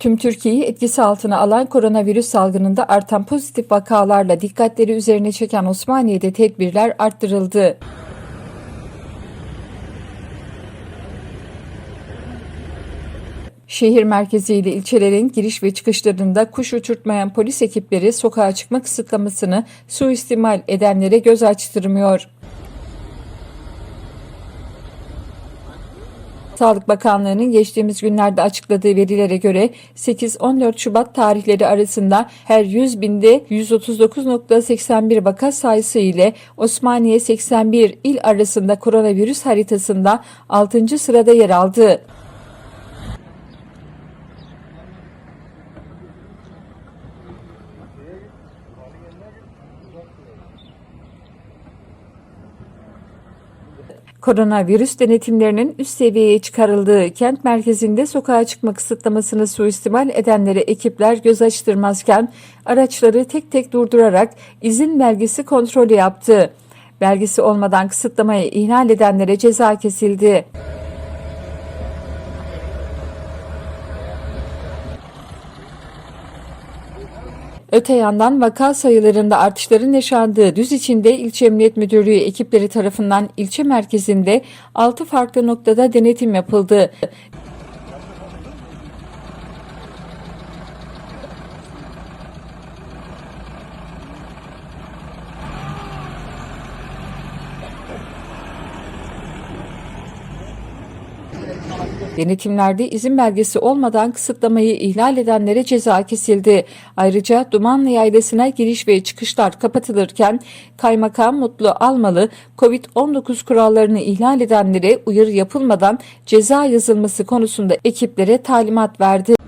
Tüm Türkiye'yi etkisi altına alan koronavirüs salgınında artan pozitif vakalarla dikkatleri üzerine çeken Osmaniye'de tedbirler arttırıldı. Şehir merkezi ile ilçelerin giriş ve çıkışlarında kuş uçurtmayan polis ekipleri sokağa çıkma kısıtlamasını suistimal edenlere göz açtırmıyor. Sağlık Bakanlığı'nın geçtiğimiz günlerde açıkladığı verilere göre 8-14 Şubat tarihleri arasında her 100 binde 139.81 vaka sayısı ile Osmaniye 81 il arasında koronavirüs haritasında 6. sırada yer aldı. Koronavirüs denetimlerinin üst seviyeye çıkarıldığı kent merkezinde sokağa çıkma kısıtlamasını suistimal edenlere ekipler göz açtırmazken araçları tek tek durdurarak izin belgesi kontrolü yaptı. Belgesi olmadan kısıtlamayı ihlal edenlere ceza kesildi. Öte yandan vaka sayılarında artışların yaşandığı düz içinde ilçe emniyet müdürlüğü ekipleri tarafından ilçe merkezinde 6 farklı noktada denetim yapıldı. Denetimlerde izin belgesi olmadan kısıtlamayı ihlal edenlere ceza kesildi. Ayrıca Dumanlı Yaylası'na giriş ve çıkışlar kapatılırken Kaymakam Mutlu Almalı, COVID-19 kurallarını ihlal edenlere uyarı yapılmadan ceza yazılması konusunda ekiplere talimat verdi.